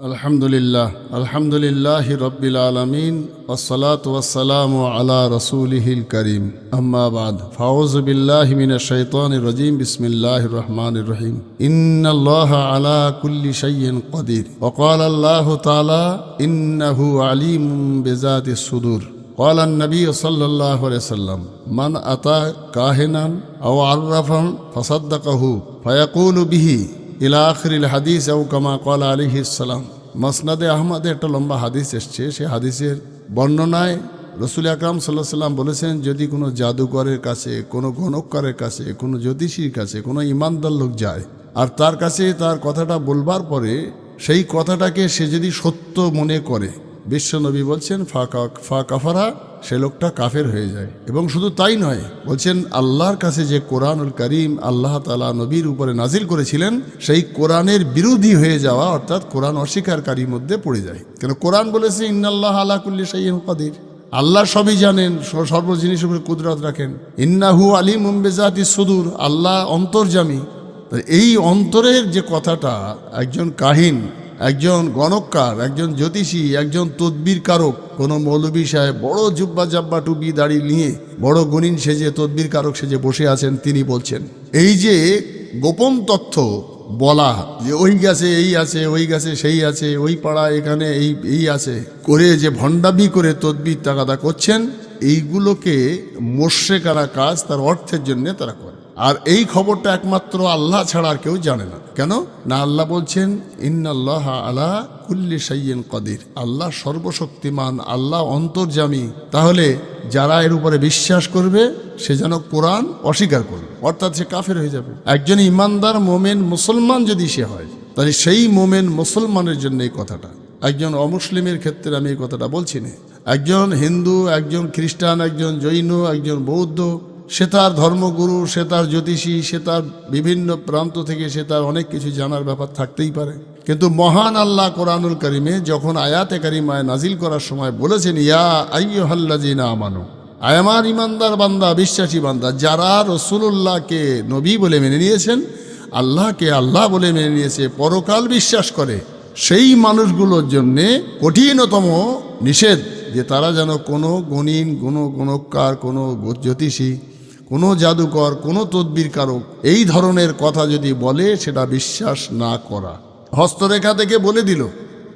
আলহামদুলিল্লাহ আলহামদুলিল্লাহ রব্বিল আলমিন ওসলাত ওয়াসালাম আলা রসুলিহিল করিম আম্মাবাদ ফাউজ বিল্লাহ মিন শৈতান রজিম বিসমিল্লাহ রহমান রহিম ইন্নাল্লাহ আলা কুল্লি শাইইন কদির وقال الله تعالى إنه عليم بذات الصدور قال النبي صلى الله عليه وسلم من أتى كاهنا أو عرفا فصدقه فيقول به ইলা আখরিল হাদিস ও কামা কল আলিহি ইসালাম মসনাদে আহমদে একটা লম্বা হাদিস এসছে, সে হাদিসের বর্ণনায় রসুল আকরাম সাল্লাহ সাল্লাম বলেছেন, যদি কোনো জাদুকরের কাছে, কোনো গণককারের কাছে, কোনো জ্যোতিষীর কাছে, কোনো ইমানদার লোক যায় আর তার কাছে তার কথাটা বলবার পরে সেই কথাটাকে সে যদি সত্য মনে করে বিশ্বনবী বলছেন ফা কাফারা সে লোকটা কাফের হয়ে যায়। এবং শুধু তাই নয়, বলছেন, আল্লাহর কাছে যে কোরআনুল করিম আল্লাহ তালা নবীর উপরে নাজিল করেছিলেন, সেই কোরআনের বিরোধী হয়ে যাওয়া, অর্থাৎ কোরআন অস্বীকারীর মধ্যে পড়ে যায়। কেন কোরআন বলেছে, ইন্নাল্লাহ আলা কুল্লি সাইয়্যিন কাদির আল্লাহ সবই জানেন সর্ব জিনিসের উপরে কুদরত রাখেন। ইন্নাহু আলী মুম্বেজাতি সুদূর আল্লাহ অন্তর্জামী এই অন্তরের যে কথাটা, একজন কাহিন একজন গণককার একজন জ্যোতিষী, একজন তদ্বির কারক, কোনো মৌলবী সাহেব বড় জুব্বা জাব্বা টুপি দাড়ি নিয়ে বড় গণিন সেজে, তদ্বির কারক সেজে বসে আছেন, তিনি বলছেন, এই যে গোপন তথ্য বলা, যে ওই গাছে, এই আছে, ওই গাছে, সেই আছে, ওই পাড়া এখানে, এই এই আছে, করে যে ভণ্ডাবি করে তদ্বির তাগাদা করছেন, এইগুলোকে মোর্শে কারা কাজ, তার অর্থের জন্য তারা করে। আর এই খবরটা একমাত্র আল্লাহ ছাড়া আর কেউ জানে না। কেন? না আল্লাহ বলছেন, ইন্নাল্লাহ আলা কুল্লি সাইয়েন কদির। আল্লাহ সর্বশক্তিমান, আল্লাহ অন্তর্জামী তাহলে যারা এর উপরে বিশ্বাস করবে, সে যেন কোরআন অস্বীকার করবে। অর্থাৎ সে কাফের হয়ে যাবে। একজন ইমানদার, মোমেন, মুসলমান যদি সে হয়, তাহলে সেই মোমেন মুসলমানের জন্য এই কথাটা। একজন অমুসলিমের ক্ষেত্রে আমি এই কথাটা বলছি না। একজন হিন্দু, একজন খ্রিস্টান, একজন জৈন, একজন বৌদ্ধ সে তার ধর্মগুরু, সে তার জ্যোতিষী, সে তার বিভিন্ন প্রান্ত থেকে সে তার অনেক কিছু জানার ব্যাপার থাকতেই পারে। কিন্তু মহান আল্লাহ কোরআনুল করিমে যখন আয়াতে কারিমায় নাজিল করার সময় বলেছেন, ইয়া আইয়ো হাল্লাজিনা আমানো, আয় আমার ইমানদার বান্দা, বিশ্বাসী বান্দা, যারা রসুল্লাহকে নবী বলে মেনে নিয়েছেন, আল্লাহকে আল্লাহ বলে মেনে নিয়েছে, পরকাল বিশ্বাস করে, সেই মানুষগুলোর জন্যে কঠিনতম নিষেধ যে তারা যেন কোনো গণিন, কোনো গণকার, কোনো জ্যোতিষী কোনো জাদুকর, কোনো তদ্বির কারক এই ধরনের কথা যদি বলে, সেটা বিশ্বাস না করা। হস্তরেখা থেকে বলে দিল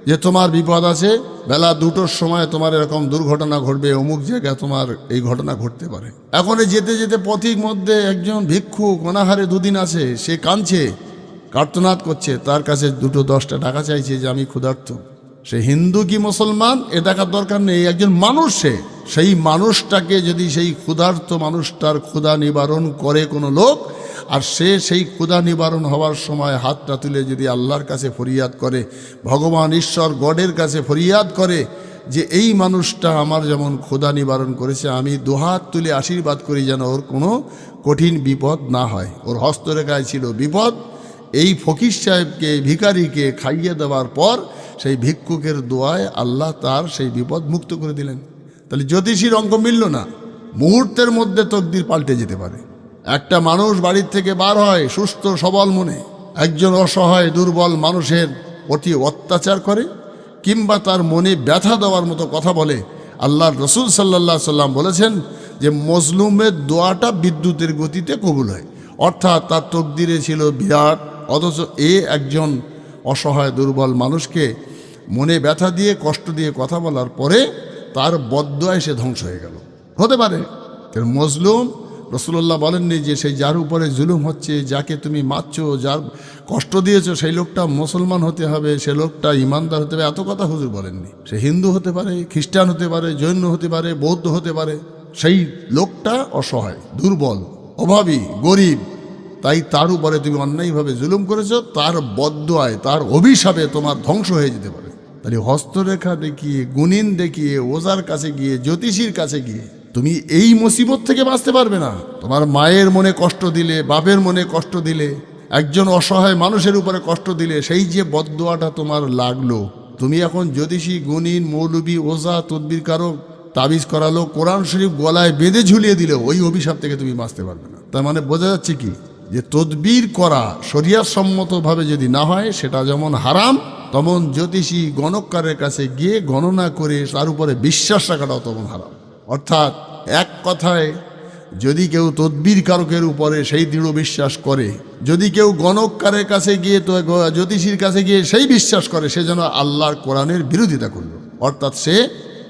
যে, তোমার বিপদ আছে, বেলা দুটোর সময় তোমার এরকম দুর্ঘটনা ঘটবে, অমুক জায়গায় তোমার এই ঘটনা ঘটতে পারে। এখন যেতে যেতে পথিক মধ্যে একজন ভিক্ষুক, অনাহারে দুদিন আছে, সে কাঁদছে, কার্তনাদ করছে, তার কাছে দুটো দশটা টাকা চাইছে যে, আমি ক্ষুধার্ত। সে হিন্দু কি মুসলমান? এ দেখার দরকার নেই। একজন মানুষ সেই মানুষটাকে যদি সেই ক্ষুধার্ত মানুষটার ক্ষুধা নিবারণ করে কোনো লোক, আর সে সেই ক্ষুধা নিবারণ হওয়ার সময় হাতটা তুলে যদি আল্লাহর কাছে ফরিয়াদ করে, ভগবান ঈশ্বর গডের কাছে ফরিয়াদ করে যে এই মানুষটা আমার যেমন ক্ষুধা নিবারণ করেছে, আমি দুহাত তুলে আশীর্বাদ করি যেন ওর কোনো কঠিন বিপদ না হয়। ওর হস্তরেখায় ছিল বিপদ। এই ফকির সাহেবকে, ভিখারিকে খাইয়ে দেওয়ার পর সেই ভিক্ষুকের দোয়ায় আল্লাহ তার সেই বিপদ মুক্ত করে দিলেন। তাহলে জ্যোতিষীর অঙ্ক মিলল না। মুহূর্তের মধ্যে তকদির পাল্টে যেতে পারে। একটা মানুষ বাড়ির থেকে বার হয়, সুস্থ, সবল মনে। একজন অসহায়, দুর্বল মানুষের প্রতি অত্যাচার করে কিংবা তার মনে ব্যথা দেওয়ার মতো কথা বলে। আল্লাহ রসুল সাল্লাহ সাল্লাম বলেছেন যে, মজলুমের দোয়াটা বিদ্যুতের গতিতে কবুল হয়। অর্থাৎ তার তকদিরে ছিল বিরাট, অথচ এ একজন অসহায় দুর্বল মানুষকে মনে ব্যথা দিয়ে, কষ্ট দিয়ে কথা বলার পরে তার বদ্দয় সে ধ্বংস হয়ে গেল। হতে পারে। মজলুম রসুল্লাহ বলেননি যে সেই যার উপরে জুলুম হচ্ছে, যাকে তুমি মারছো, যার কষ্ট দিয়েছ, সেই লোকটা মুসলমান হতে হবে, সে লোকটা ইমানদার হতে হবে, এত কথা হুজুর বলেননি। সে হিন্দু হতে পারে, খ্রিস্টান হতে পারে, জৈন হতে পারে, বৌদ্ধ হতে পারে, সেই লোকটা অসহায়, দুর্বল, অভাবী, গরিব তাই তার উপরে তুমি অন্যায়ভাবে জুলুম করেছ, তার বদ্দয় তার অভিশাপে তোমার ধ্বংস হয়ে যেতে পারে। তাহলে হস্তরেখা দেখিয়ে, গুণিন দেখিয়ে, ওজার কাছে গিয়ে, জ্যোতিষীর কাছে গিয়ে তুমি এই মুসিবত থেকে বাঁচতে পারবে না। তোমার মায়ের মনে কষ্ট দিলে, বাপের মনে কষ্ট দিলে, একজন অসহায় মানুষের উপরে কষ্ট দিলে সেই যে বদদোয়াটা তোমার লাগল, তুমি এখন জ্যোতিষী, গুণিন, মৌলবী, ওজা, তদ্বির কারক, তাবিজ করালো, কোরআন শরীফ গলায় বেঁধে ঝুলিয়ে দিলে, ওই অভিশাপ থেকে তুমি বাঁচতে পারবে না। তার মানে বোঝা যাচ্ছে কি? যে তদবির করা সম্মতভাবে যদি না হয়, সেটা যেমন হারাম, তমন জ্যোতিষী গণককারের কাছে গিয়ে গণনা করে তার উপরে বিশ্বাস রাখাটাও তমন হারাম। অর্থাৎ এক কথায়, যদি কেউ তদ্বির কারকের উপরে সেই দৃঢ় বিশ্বাস করে, যদি কেউ গণককারের কাছে গিয়ে তো জ্যোতিষীর কাছে গিয়ে সেই বিশ্বাস করে, সে যেন আল্লাহর কোরআনের বিরোধিতা করল। অর্থাৎ সে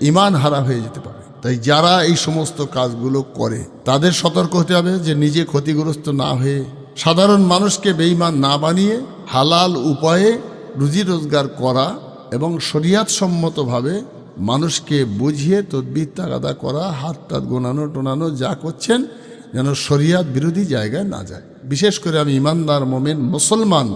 ইমান হারা হয়ে যেতে পারে। তাই যারা এই সমস্ত কাজগুলো করে, তাদের সতর্ক হতে হবে যে নিজে ক্ষতিগ্রস্ত না হয়ে সাধারণ মানুষকে বেইমান না বানিয়ে হালাল উপায়ে রুজি রোজগার করা এবং সম্মতভাবে মানুষকে বুঝিয়ে তদ্বির তাগাদা করা, হাত টাত গোনানো, টোনানো যা করছেন যেন শরিয়াত বিরোধী জায়গায় না যায়। বিশেষ করে আমি ইমানদার, মোমেন, মুসলমান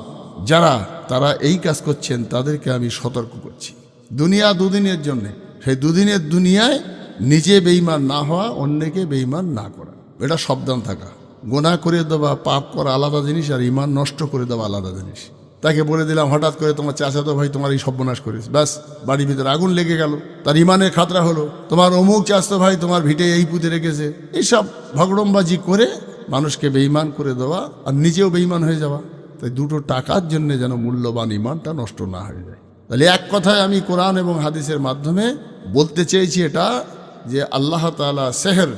যারা, তারা এই কাজ করছেন, তাদেরকে আমি সতর্ক করছি। দুনিয়া দুদিনের জন্যে। সেই দুদিনের দুনিয়ায় নিজে বেইমান না হওয়া, অন্যকে বেইমান না করা। এটা সাবধান থাকা। গোনা করে দেওয়া, পাপ করা আলাদা জিনিস আর ইমান নষ্ট করে দেওয়া আলাদা জিনিস। তাকে বলে দিলাম, হঠাৎ করে তোমার চাচাতো ভাই তোমার এই সর্বনাশ করিস ব্যাস, বাড়ির ভিতরে আগুন লেগে গেল। তার ইমানের খাতরা হলো, তোমার অমুক চাচাতো ভাই তোমার ভিটে এই পুঁতে রেখেছে। এইসব ভগড়মবাজি করে মানুষকে বেইমান করে দেওয়া আর নিজেও বেইমান হয়ে যাওয়া। তাই দুটো টাকার জন্য যেন মূল্যবান ইমানটা নষ্ট না হয়ে যায়। তাহলে এক কথায় আমি কোরআন এবং হাদিসের মাধ্যমে বলতে চেয়েছি এটা যে আল্লাহ তাআলা সেহের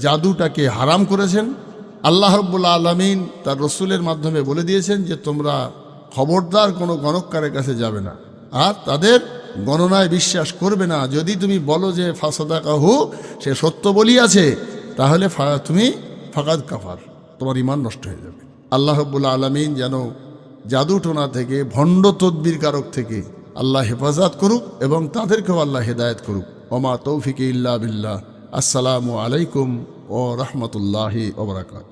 জাদুটাকে হারাম করেছেন, আল্লাহ রব্বুল্লা আলমিন তার রসুলের মাধ্যমে বলে দিয়েছেন যে তোমরা খবরদার কোনো গণককারের কাছে যাবে না। আর তাদের গণনায় বিশ্বাস করবে না। যদি তুমি বলো যে ফাসাদা কাহু সে সত্য বলিয়াছে তাহলে তুমি ফাকাদ কাফার, তোমার ইমান নষ্ট হয়ে যাবে। আল্লাহ রব্বুল্লা আলমিন যেন জাদুটোনা থেকে, ভণ্ড তদ্বির কারক থেকে আল্লাহ হেফাজত করুক এবং তাদেরকেও আল্লাহ হেদায়ত করুক। ওমা তৌফিক ইল্লা বিল্লাহ। আসসালামু আলাইকুম ও রহমতুল্লাহি ওবরাকাত